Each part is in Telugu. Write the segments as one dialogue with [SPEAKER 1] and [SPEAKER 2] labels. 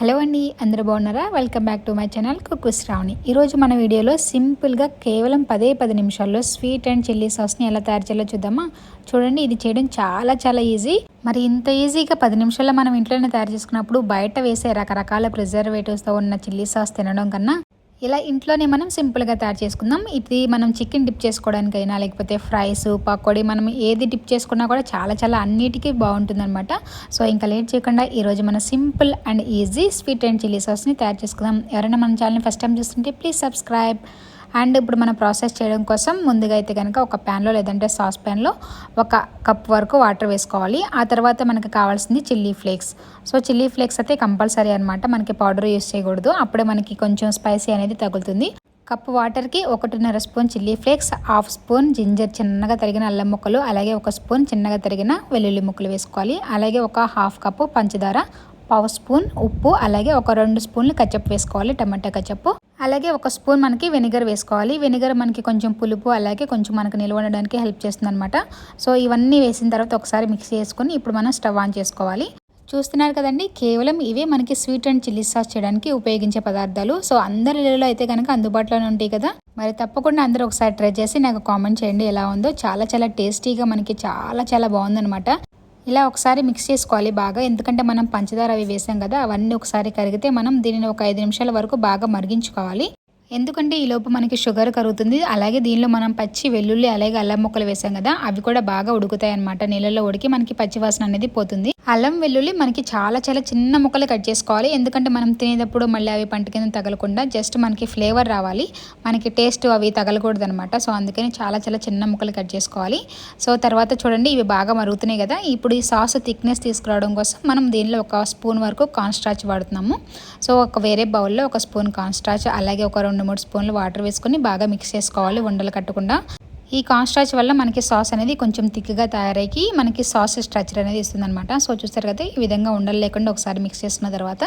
[SPEAKER 1] హలో అండి అందరూ బాగున్నారా? Welcome back to my channel cook Sravani. ఈరోజు మన వీడియోలో సింపుల్గా కేవలం పదే పది నిమిషాల్లో స్వీట్ అండ్ చిల్లీ సాస్ని ఎలా తయారు చేయాలో చూద్దామా? చూడండి ఇది చేయడం చాలా చాలా ఈజీ. మరి ఇంత ఈజీగా పది నిమిషాల్లో మనం ఇంట్లోనే తయారు చేసుకున్నప్పుడు బయట వేసే రకరకాల ప్రిజర్వేటివ్స్తో ఉన్న చిల్లీ సాస్ తినడం కన్నా ఇలా ఇంట్లోనే మనం సింపుల్గా తయారు చేసుకుందాం. ఇది మనం చికెన్ డిప్ చేసుకోవడానికైనా లేకపోతే ఫ్రైస్ పకోడీ మనం ఏది డిప్ చేసుకున్నా కూడా చాలా చాలా అన్నిటికీ బాగుంటుందన్నమాట. సో ఇంకా లేట్ చేయకుండా ఈరోజు మన simple and easy sweet and chilli సాస్ని తయారు చేసుకుందాం. ఎవరైనా మన ఛానల్ని ఫస్ట్ టైం చూస్తుంటే ప్లీజ్ సబ్స్క్రైబ్. అండ్ ఇప్పుడు మనం ప్రాసెస్ చేయడం కోసం ముందుగా అయితే కనుక ఒక ప్యాన్లో లేదంటే సాస్ ప్యాన్లో ఒక కప్ వరకు వాటర్ వేసుకోవాలి. ఆ తర్వాత మనకి కావాల్సింది chilli flakes. So chilli flakes అయితే కంపల్సరీ అనమాట మనకి పౌడర్ యూస్ చేయకూడదు. అప్పుడే మనకి కొంచెం స్పైసీ అనేది తగులుతుంది. కప్పు వాటర్కి ఒకటిన్నర spoon chilli flakes half spoon ginger చిన్నగా తరిగిన అల్లం ముక్కలు అలాగే ఒక స్పూన్ చిన్నగా తరిగిన వెల్లుల్లి ముక్కలు వేసుకోవాలి. అలాగే ఒక హాఫ్ కప్పు పంచదార పావు స్పూన్ ఉప్పు అలాగే ఒక రెండు స్పూన్లు కచ్చప్పు వేసుకోవాలి టమాటా కచ్చప్పు. అలాగే ఒక స్పూన్ మనకి వెనిగర్ వేసుకోవాలి. వెనిగర్ మనకి కొంచెం పులుపు అలాగే కొంచెం మనకి నిల్వ ఉండడానికి హెల్ప్ చేస్తుంది అనమాట సో ఇవన్నీ వేసిన తర్వాత ఒకసారి మిక్స్ చేసుకొని ఇప్పుడు మనం స్టవ్ ఆన్ చేసుకోవాలి. చూస్తున్నారు కదండి కేవలం ఇవే మనకి స్వీట్ అండ్ చిల్లీ సాస్ చేయడానికి ఉపయోగించే పదార్థాలు. సో అందరి ఇళ్ళలో అయితే కనుక అందుబాటులోనే ఉంటాయి కదా. మరి తప్పకుండా అందరూ ఒకసారి ట్రై చేసి నాకు కామెంట్ చేయండి ఎలా ఉందో. చాలా చాలా టేస్టీగా మనకి చాలా చాలా బాగుందనమాట ఇలా ఒకసారి మిక్స్ చేసుకోవాలి బాగా. ఎందుకంటే మనం పంచదార అవి వేసాం కదా అవన్నీ ఒకసారి కరిగితే మనం దీనిని ఒక ఐదు నిమిషాల వరకు బాగా మరిగించుకోవాలి. ఎందుకంటే ఈ లోపు మనకి షుగర్ కరుగుతుంది. అలాగే దీనిలో మనం పచ్చి వెల్లుల్లి అలాగే అల్లం ముక్కలు వేసాం కదా అవి కూడా బాగా ఉడుకుతాయి అనమాట నీళ్ళలో ఉడికి మనకి పచ్చివాసన అనేది పోతుంది. అల్లం వెల్లుల్లి మనకి చాలా చాలా చిన్న ముక్కలు కట్ చేసుకోవాలి. ఎందుకంటే మనం తినేటప్పుడు మళ్ళీ అవి పంట కింద తగలకుండా జస్ట్ మనకి ఫ్లేవర్ రావాలి. మనకి టేస్ట్ అవి తగలకూడదు అనమాట సో అందుకని చాలా చాలా చిన్న ముక్కలు కట్ చేసుకోవాలి. సో తర్వాత చూడండి ఇవి బాగా మరుగుతున్నాయి కదా. ఇప్పుడు ఈ సాస్ థిక్నెస్ తీసుకురావడం కోసం మనం దీనిలో ఒక స్పూన్ వరకు కాన్స్ట్రాచ్ వాడుతున్నాము. సో ఒక వేరే బౌల్లో ఒక స్పూన్ కాన్స్ట్రాచ్ అలాగే ఒక రెండు రెండు మూడు స్పూన్లు వాటర్ వేసుకొని బాగా మిక్స్ చేసుకోవాలి ఉండలు కట్టకుండా. ఈ కాన్స్టాచ్ వల్ల మనకి సాస్ అనేది కొంచెం థిక్గా తయారయ్యి మనకి సాస్ స్ట్రక్చర్ అనేది ఇస్తుంది అనమాట సో చూస్తారు కదా ఈ విధంగా ఉండలు లేకుండా ఒకసారి మిక్స్ చేసుకున్న తర్వాత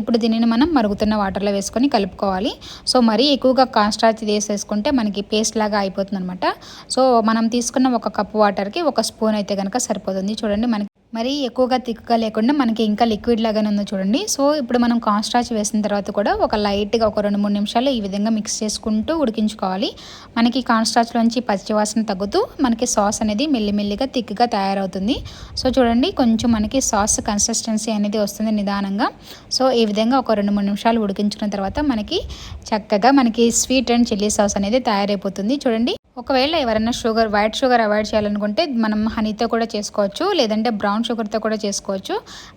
[SPEAKER 1] ఇప్పుడు దీనిని మనం మరుగుతున్న వాటర్లో వేసుకొని కలుపుకోవాలి. సో మరీ ఎక్కువగా కాన్స్టాచ్ వేసేసుకుంటే మనకి పేస్ట్ లాగా అయిపోతుంది అనమాట సో మనం తీసుకున్న ఒక కప్ వాటర్కి ఒక స్పూన్ అయితే కనుక సరిపోతుంది. చూడండి మనకి మరీ ఎక్కువగా తిక్కుగా లేకుండా మనకి ఇంకా లిక్విడ్ లాగానే ఉందో చూడండి. సో ఇప్పుడు మనం కాన్స్టాచ్ వేసిన తర్వాత కూడా ఒక లైట్గా ఒక రెండు మూడు నిమిషాలు ఈ విధంగా మిక్స్ చేసుకుంటూ ఉడికించుకోవాలి. మనకి కాన్స్టాచ్లోంచి పచ్చివాసన తగ్గుతూ మనకి సాస్ అనేది మెల్లిమెల్లిగా తిక్కుగా తయారవుతుంది. సో చూడండి కొంచెం మనకి సాస్ కన్సిస్టెన్సీ అనేది వస్తుంది నిదానంగా. సో ఈ విధంగా ఒక రెండు మూడు నిమిషాలు ఉడికించుకున్న తర్వాత మనకి చక్కగా మనకి స్వీట్ అండ్ చిల్లీ సాస్ అనేది తయారైపోతుంది. చూడండి ఒకవేళ ఎవరైనా షుగర్ వైట్ షుగర్ అవాయిడ్ చేయాలనుకుంటే మనం హనీతో కూడా చేసుకోవచ్చు లేదంటే బ్రౌన్ షుగర్తో కూడా చేసుకోవచ్చు.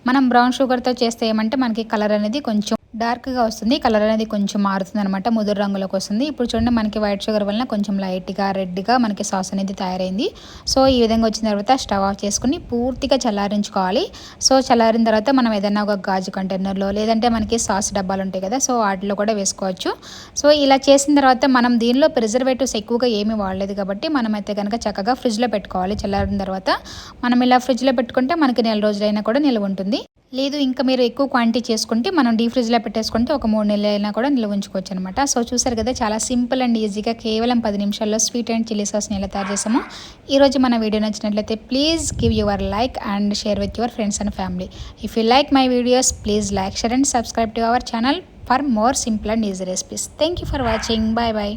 [SPEAKER 1] మనం బ్రౌన్ షుగర్తో చేస్తే ఏమంటే మనకి కలర్ అనేది కొంచెం డార్క్గా వస్తుంది. కలర్ అనేది కొంచెం మారుతుంది అనమాట ముదురు రంగులోకి వస్తుంది. ఇప్పుడు చూడండి మనకి వైట్ షుగర్ వలన కొంచెం లైట్గా రెడ్గా మనకి సాస్ అనేది తయారైంది. సో ఈ విధంగా వచ్చిన తర్వాత స్టవ్ ఆఫ్ చేసుకుని పూర్తిగా చల్లారించుకోవాలి. సో చల్లారిన తర్వాత మనం ఏదైనా ఒక గాజు కంటైనర్లో లేదంటే మనకి సాస్ డబ్బాలు ఉంటాయి కదా సో వాటిలో కూడా వేసుకోవచ్చు. సో ఇలా చేసిన తర్వాత మనం దీనిలో ప్రిజర్వేటివ్స్ ఎక్కువగా ఏమీ వాడలేదు కాబట్టి మనం అయితే కనుక చక్కగా ఫ్రిడ్జ్లో పెట్టుకోవాలి. చల్లారిన తర్వాత మనం ఇలా ఫ్రిడ్జ్లో పెట్టుకుంటే మనకి నెల రోజులైనా కూడా నిల్వ ఉంటుంది. లేదు ఇంకా మీరు ఎక్కువ క్వాంటిటీ చేసుకుంటే మనం డీ ఫ్రిడ్జ్లో పెట్టేసుకుంటే ఒక మూడు నెలలు అయినా కూడా నిల్వ ఉంచుకోవచ్చు అనమాట సో చూసారు కదా చాలా సింపుల్ అండ్ ఈజీగా కేవలం పది నిమిషాల్లో స్వీట్ అండ్ చిల్లీ సాస్ని ఎలా తయారు చేసాము ఈరోజు మన వీడియో నచ్చినట్లయితే please give your like and share with your friends and family if you like my videos please like share and subscribe to our channel for more simple and easy recipes thank you for watching bye bye